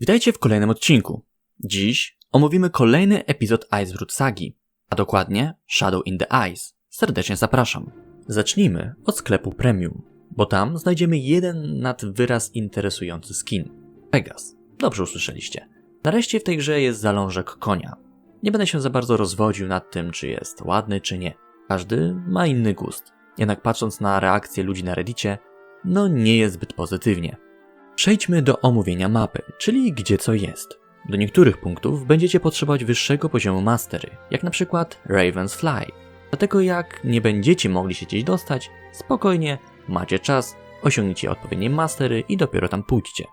Witajcie w kolejnym odcinku. Dziś omówimy kolejny epizod Iceroot Sagi, a dokładnie Shadow in the Ice. Serdecznie zapraszam. Zacznijmy od sklepu Premium, bo tam znajdziemy jeden nad wyraz interesujący skin. Pegas. Dobrze usłyszeliście. Nareszcie w tej grze jest zalążek konia. Nie będę się za bardzo rozwodził nad tym, czy jest ładny, czy nie. Każdy ma inny gust. Jednak patrząc na reakcje ludzi na reddicie, no nie jest zbyt pozytywnie. Przejdźmy do omówienia mapy, czyli gdzie co jest. Do niektórych punktów będziecie potrzebować wyższego poziomu mastery, jak na przykład Raven's Fly. Dlatego jak nie będziecie mogli się gdzieś dostać, spokojnie, macie czas, osiągnijcie odpowiednie mastery i dopiero tam pójdźcie.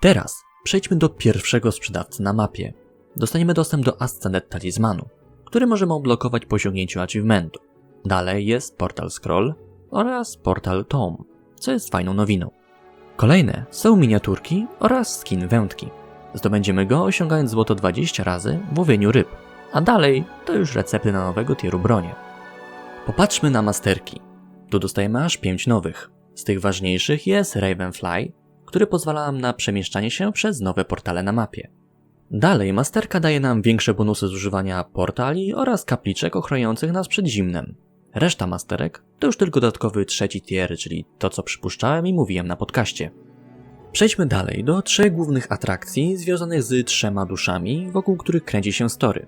Teraz przejdźmy do pierwszego sprzedawcy na mapie. Dostaniemy dostęp do Ascended Talizmanu, który możemy odblokować po osiągnięciu achievementu. Dalej jest Portal Scroll oraz Portal Tome, co jest fajną nowiną. Kolejne są miniaturki oraz skin wędki. Zdobędziemy go osiągając złoto 20 razy w łowieniu ryb, a dalej to już recepty na nowego tieru bronie. Popatrzmy na masterki. Tu dostajemy aż 5 nowych. Z tych ważniejszych jest Ravenfly, który pozwala nam na przemieszczanie się przez nowe portale na mapie. Dalej masterka daje nam większe bonusy z używania portali oraz kapliczek ochroniących nas przed zimnem. Reszta masterek to już tylko dodatkowy trzeci tier, czyli to co przypuszczałem i mówiłem na podcaście. Przejdźmy dalej do trzech głównych atrakcji związanych z trzema duszami, wokół których kręci się story.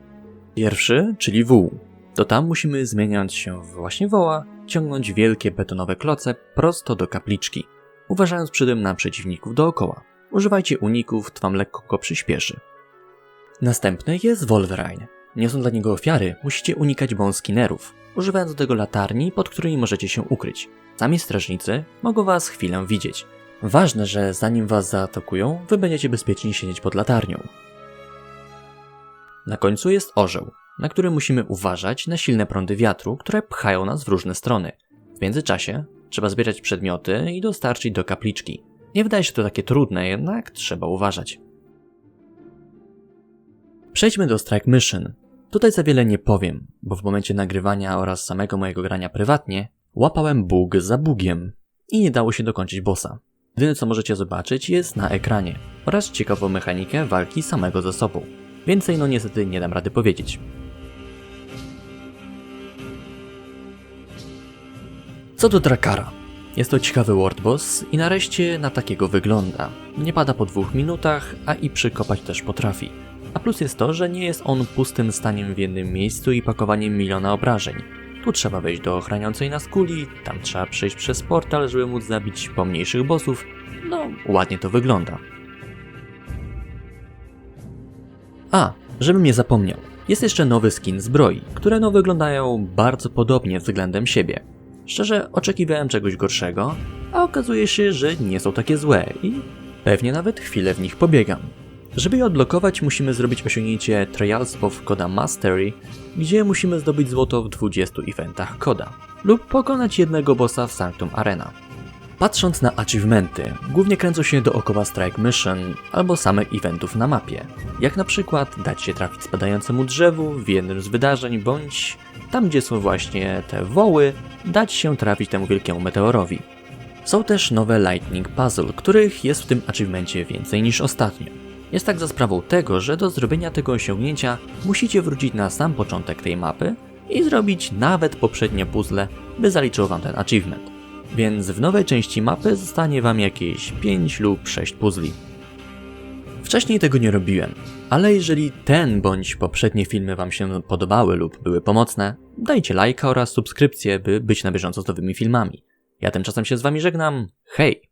Pierwszy, czyli wół. To tam musimy zmieniając się w właśnie woła, ciągnąć wielkie betonowe kloce prosto do kapliczki, uważając przy tym na przeciwników dookoła. Używajcie uników, to wam lekko go przyspieszy. Następny jest Wolverine. Nie są dla niego ofiary, musicie unikać bonskinnerów, używając do tego latarni, pod którymi możecie się ukryć. Sami strażnicy mogą was chwilę widzieć. Ważne, że zanim was zaatakują, wy będziecie bezpiecznie siedzieć pod latarnią. Na końcu jest orzeł, na który musimy uważać na silne prądy wiatru, które pchają nas w różne strony. W międzyczasie trzeba zbierać przedmioty i dostarczyć do kapliczki. Nie wydaje się to takie trudne, jednak trzeba uważać. Przejdźmy do Strike Mission. Tutaj za wiele nie powiem, bo w momencie nagrywania oraz samego mojego grania prywatnie łapałem bug za bugiem i nie dało się dokończyć bossa. Jedyne co możecie zobaczyć jest na ekranie oraz ciekawą mechanikę walki samego ze sobą. Więcej no niestety nie dam rady powiedzieć. Co do Drakara. Jest to ciekawy world boss i nareszcie na takiego wygląda. Nie pada po dwóch minutach, a i przykopać też potrafi. A plus jest to, że nie jest on pustym staniem w jednym miejscu i pakowaniem miliona obrażeń. Tu trzeba wejść do ochraniającej nas kuli, tam trzeba przejść przez portal, żeby móc zabić pomniejszych bossów. No, ładnie to wygląda. A, żebym nie zapomniał. Jest jeszcze nowy skin zbroi, które no wyglądają bardzo podobnie względem siebie. Szczerze oczekiwałem czegoś gorszego, a okazuje się, że nie są takie złe i pewnie nawet chwilę w nich pobiegam. Żeby je odblokować, musimy zrobić osiągnięcie Trials of Koda Mastery, gdzie musimy zdobyć złoto w 20 eventach koda, lub pokonać jednego bossa w Sanctum Arena. Patrząc na achievementy, głównie kręcą się dookoła Strike Mission albo samych eventów na mapie, jak na przykład dać się trafić spadającemu drzewu w jednym z wydarzeń, bądź tam gdzie są właśnie te woły, dać się trafić temu wielkiemu meteorowi. Są też nowe Lightning Puzzle, których jest w tym achievemencie więcej niż ostatnio. Jest tak za sprawą tego, że do zrobienia tego osiągnięcia musicie wrócić na sam początek tej mapy i zrobić nawet poprzednie puzzle, by zaliczył wam ten achievement. Więc w nowej części mapy zostanie wam jakieś 5 lub 6 puzli. Wcześniej tego nie robiłem, ale jeżeli ten bądź poprzednie filmy wam się podobały lub były pomocne, dajcie lajka oraz subskrypcję, by być na bieżąco z nowymi filmami. Ja tymczasem się z wami żegnam. Hej!